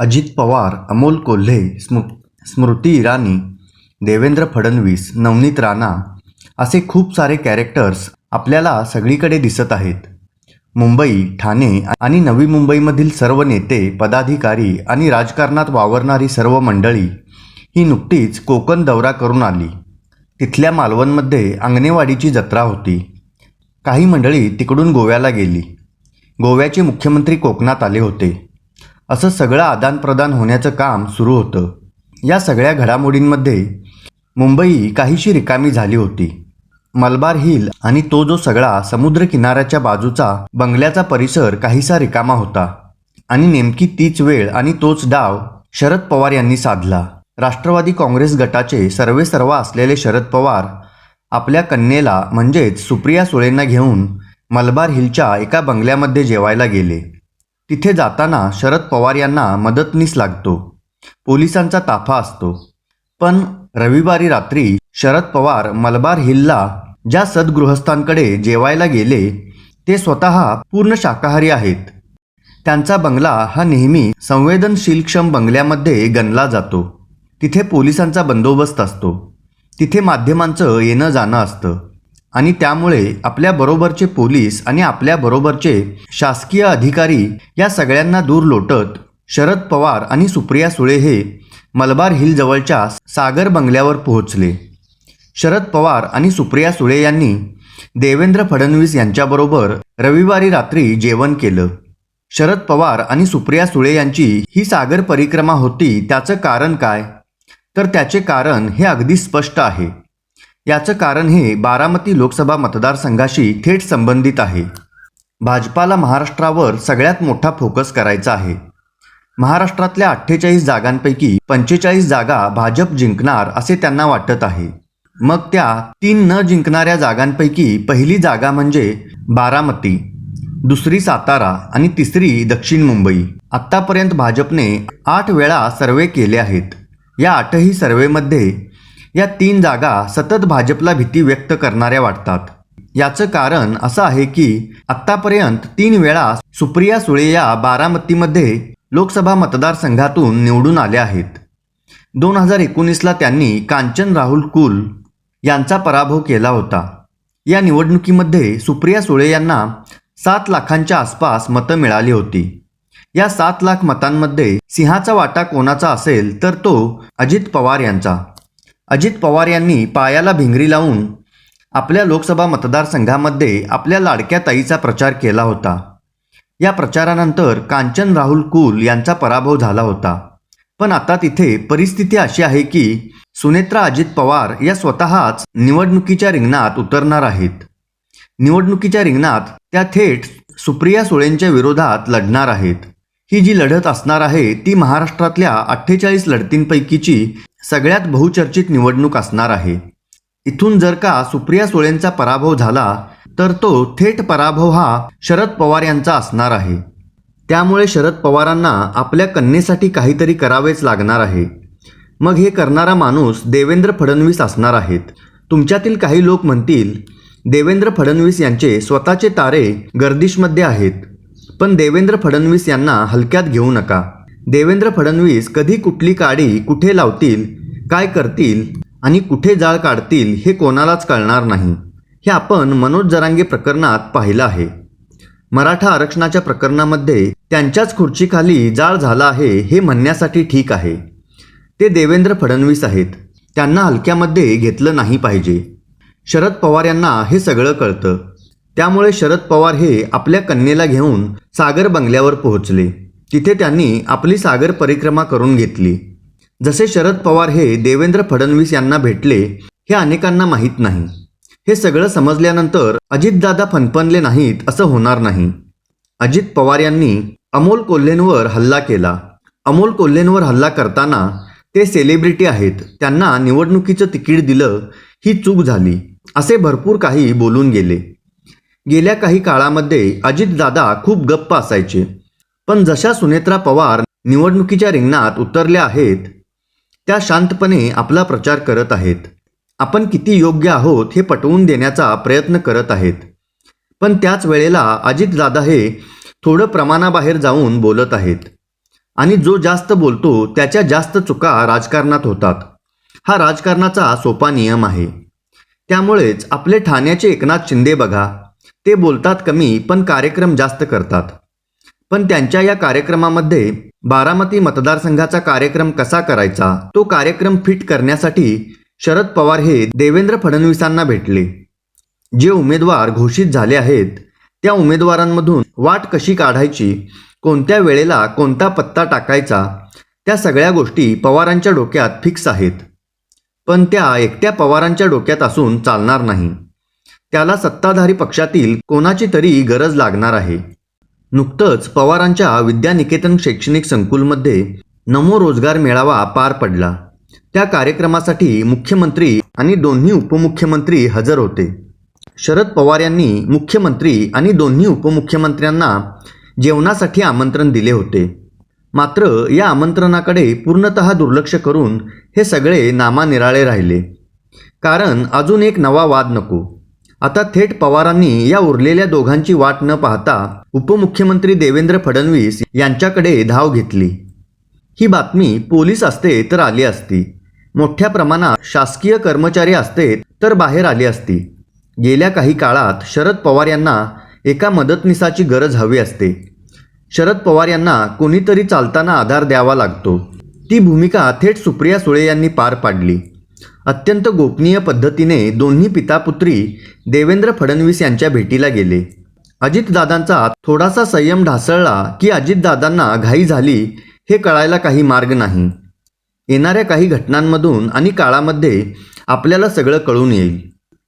अजित पवार अमोल कोल्हे स्मृ स्मृती इराणी देवेंद्र फडणवीस नवनीत राणा असे खूप सारे कॅरेक्टर्स आपल्याला सगळीकडे दिसत आहेत. मुंबई ठाणे आणि नवी मुंबईमधील सर्व नेते पदाधिकारी आणि राजकारणात वावरणारी सर्व मंडळी ही नुकतीच कोकण दौरा करून आली. तिथल्या मालवणमध्ये अंगणेवाडीची जत्रा होती. काही मंडळी तिकडून गोव्याला गेली. गोव्याचे मुख्यमंत्री कोकणात आले होते. असं सगळं आदानप्रदान होण्याचं काम सुरू होतं. या सगळ्या घडामोडींमध्ये मुंबई काहीशी रिकामी झाली होती. मलबार हिल आणि तो जो सगळा समुद्रकिनाऱ्याच्या बाजूचा बंगल्याचा परिसर काहीसा रिकामा होता आणि नेमकी तीच वेळ आणि तोच डाव शरद पवार यांनी साधला. राष्ट्रवादी काँग्रेस गटाचे सर्वेसर्वा असलेले शरद पवार आपल्या कन्येला म्हणजेच सुप्रिया सुळेंना घेऊन मलबार हिलच्या एका बंगल्यामध्ये जेवायला गेले. तिथे जाताना शरद पवार यांना मदतनीस लागतो. पोलिसांचा ताफा असतो. पण रविवारी रात्री शरद पवार मलबार हिलला ज्या सद्गृहस्थांकडे जेवायला गेले ते स्वतः पूर्ण शाकाहारी आहेत. त्यांचा बंगला हा नेहमी संवेदनशीलक्षम बंगल्यामध्ये गणला जातो. तिथे पोलिसांचा बंदोबस्त असतो. तिथे माध्यमांचं येणं जाणं असतं. आणि त्यामुळे आपल्याबरोबरचे पोलीस आणि आपल्याबरोबरचे शासकीय अधिकारी या सगळ्यांना दूर लोटत शरद पवार आणि सुप्रिया सुळे हे मलबार हिल जवळच्या सागर बंगल्यावर पोहोचले. शरद पवार आणि सुप्रिया सुळे यांनी देवेंद्र फडणवीस यांच्याबरोबर रविवारी रात्री जेवण केलं. शरद पवार आणि सुप्रिया सुळे यांची ही सागर परिक्रमा होती त्याचं कारण काय? तर त्याचे कारण हे अगदी स्पष्ट आहे. याचं कारण हे बारामती लोकसभा मतदारसंघाशी थेट संबंधित आहे. भाजपाला महाराष्ट्रावर सगळ्यात मोठा फोकस करायचा आहे. महाराष्ट्रातल्या अठ्ठेचाळीस जागांपैकी पंचेचाळीस जागा भाजप जिंकणार असे त्यांना वाटत आहे. मग त्या तीन न जिंकणाऱ्या जागांपैकी पहिली जागा म्हणजे बारामती दुसरी सातारा आणि तिसरी दक्षिण मुंबई. आत्तापर्यंत भाजपने आठ वेळा सर्वे केले आहेत. या आठही सर्वेमध्ये या तीन जागा सतत भाजपला भीती व्यक्त करणाऱ्या वाटतात. याचं कारण असं आहे की आत्तापर्यंत तीन वेळा सुप्रिया सुळे या बारामतीमध्ये लोकसभा मतदारसंघातून निवडून आल्या आहेत. दोन हजार एकोणीसला त्यांनी कांचन राहुल कुल यांचा पराभव केला होता. या निवडणुकीमध्ये सुप्रिया सुळे यांना सात लाखांच्या आसपास मतं मिळाली होती. या सात लाख मतांमध्ये सिंहाचा वाटा कोणाचा असेल तर तो अजित पवार यांचा. अजित पवार यांनी पायाला भिंगरी लावून आपल्या लोकसभा मतदारसंघामध्ये आपल्या लाडक्या ताईचा प्रचार केला होता. या प्रचारानंतर कांचन राहुल कुल यांचा पराभव झाला होता. पण आता तिथे परिस्थिती अशी आहे की सुनेत्रा अजित पवार या स्वतःच निवडणुकीच्या रिंगणात उतरणार आहेत. निवडणुकीच्या रिंगणात त्या थेट सुप्रिया सुळेंच्या विरोधात लढणार आहेत. ही जी लढत असणार आहे ती महाराष्ट्रातल्या अठ्ठेचाळीस लढतींपैकीची सगळ्यात बहुचर्चित निवडणूक असणार आहे. इथून जर का सुप्रिया सुळेंचा पराभव झाला तर तो थेट पराभव हा शरद पवार यांचा असणार आहे. त्यामुळे शरद पवारांना आपल्या कन्येसाठी काहीतरी करावेच लागणार आहे. मग हे करणारा माणूस देवेंद्र फडणवीस असणार आहेत. तुमच्यातील काही लोक म्हणतील देवेंद्र फडणवीस यांचे स्वतःचे तारे गर्दिशमध्ये आहेत. पण देवेंद्र फडणवीस यांना हलक्यात घेऊ नका. देवेंद्र फडणवीस कधी कुठली काडी कुठे लावतील काय करतील आणि कुठे जाळ काढतील हे कोणालाच कळणार नाही. हे आपण मनोज जरांगे प्रकरणात पाहिलं आहे. मराठा आरक्षणाच्या प्रकरणामध्ये त्यांच्याच खुर्चीखाली जाळ झाला आहे हे म्हणण्यासाठी ठीक आहे. ते देवेंद्र फडणवीस आहेत. त्यांना हलक्यामध्ये घेतलं नाही पाहिजे. शरद पवार यांना हे सगळं कळतं. त्यामुळे शरद पवार हे आपल्या कन्येला घेऊन सागर बंगल्यावर पोहोचले. तिथे त्यांनी आपली सागर परिक्रमा करून घेतली. जसे शरद पवार हे देवेंद्र फडणवीस यांना भेटले हे अनेकांना माहीत नाही. हे सगळं समजल्यानंतर अजितदादा फनफनले नाहीत असं होणार नाही. अजित पवार यांनी अमोल कोल्हेंवर हल्ला केला. अमोल कोल्हेंवर हल्ला करताना ते सेलिब्रिटी आहेत. त्यांना निवडणुकीचं तिकीट दिलं ही चूक झाली. असे भरपूर काही बोलून गेले. गेल्या काही काळामध्ये अजितदादा खूप गप्प असायचे. पण जशा सुनेत्रा पवार निवडणुकीच्या रिंगणात उतरल्या आहेत त्या शांतपणे आपला प्रचार करत आहेत. आपण किती योग्य आहोत हे पटवून देण्याचा प्रयत्न करत आहेत. पण त्याच वेळेला अजितदादा हे थोडं प्रमाणाबाहेर जाऊन बोलत आहेत. आणि जो जास्त बोलतो त्याच्या जास्त चुका राजकारणात होतात. हा राजकारणाचा सोपा नियम आहे. त्यामुळेच आपले ठाण्याचे एकनाथ शिंदे बघा. ते बोलतात कमी पण कार्यक्रम जास्त करतात. पण त्यांच्या या कार्यक्रमामध्ये बारामती मतदारसंघाचा कार्यक्रम कसा करायचा? तो कार्यक्रम फिट करण्यासाठी शरद पवार हे देवेंद्र फडणवीसांना भेटले. जे उमेदवार घोषित झाले आहेत त्या उमेदवारांमधून वाट कशी काढायची कोणत्या वेळेला कोणता पत्ता टाकायचा त्या सगळ्या गोष्टी पवारांच्या डोक्यात फिक्स आहेत. पण त्या एकट्या पवारांच्या डोक्यात असून चालणार नाही. त्याला सत्ताधारी पक्षातील कोणाची तरी गरज लागणार आहे. नुकतंच पवारांच्या विद्यानिकेतन शैक्षणिक संकुलमध्ये नमो रोजगार मेळावा पार पडला. त्या कार्यक्रमासाठी मुख्यमंत्री आणि दोन्ही उपमुख्यमंत्री हजर होते. शरद पवार यांनी मुख्यमंत्री आणि दोन्ही उपमुख्यमंत्र्यांना जेवणासाठी आमंत्रण दिले होते. मात्र या आमंत्रणाकडे पूर्णतः दुर्लक्ष करून हे सगळे नामानिराळे राहिले. कारण अजून एक नवा वाद नको. आता थेट पवारांनी या उरलेल्या दोघांची वाट न पाहता उपमुख्यमंत्री देवेंद्र फडणवीस यांच्याकडे धाव घेतली. ही बातमी पोलीस असते तर आली असती. मोठ्या प्रमाणात शासकीय कर्मचारी असते तर बाहेर आली असती. गेल्या काही काळात शरद पवार यांना एका मदतनीसाची गरज हवी असते. शरद पवार यांना कोणीतरी चालताना आधार द्यावा लागतो. ती भूमिका थेट सुप्रिया सुळे यांनी पार पाडली. अत्यंत गोपनीय पद्धतीने दोन्ही पितापुत्री देवेंद्र फडणवीस यांच्या भेटीला गेले. अजितदादांचा थोडासा संयम ढासळला की अजितदादांना घाई झाली हे कळायला काही मार्ग नाही. येणाऱ्या काही घटनांमधून आणि काळामध्ये आपल्याला सगळं कळून येईल.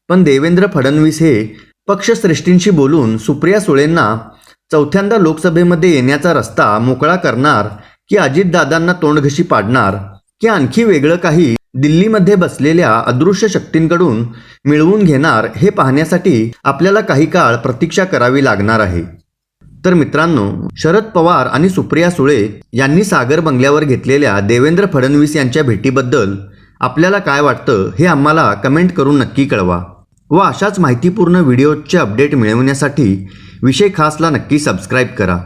पण देवेंद्र फडणवीस हे पक्षश्रेष्ठींशी बोलून सुप्रिया सुळेंना चौथ्यांदा लोकसभेमध्ये येण्याचा रस्ता मोकळा करणार की अजितदादांना तोंडघशी पाडणार की आणखी वेगळं काही दिल्लीमध्ये बसलेल्या अदृश्य शक्तींकडून मिळवून घेणार हे पाहण्यासाठी आपल्याला काही काळ प्रतीक्षा करावी लागणार आहे. तर मित्रांनो शरद पवार आणि सुप्रिया सुळे यांनी सागर बंगल्यावर घेतलेल्या देवेंद्र फडणवीस यांच्या भेटीबद्दल आपल्याला काय वाटतं हे आम्हाला कमेंट करून नक्की कळवा. व अशाच माहितीपूर्ण व्हिडिओचे अपडेट मिळवण्यासाठी विषय खासला नक्की सबस्क्राईब करा.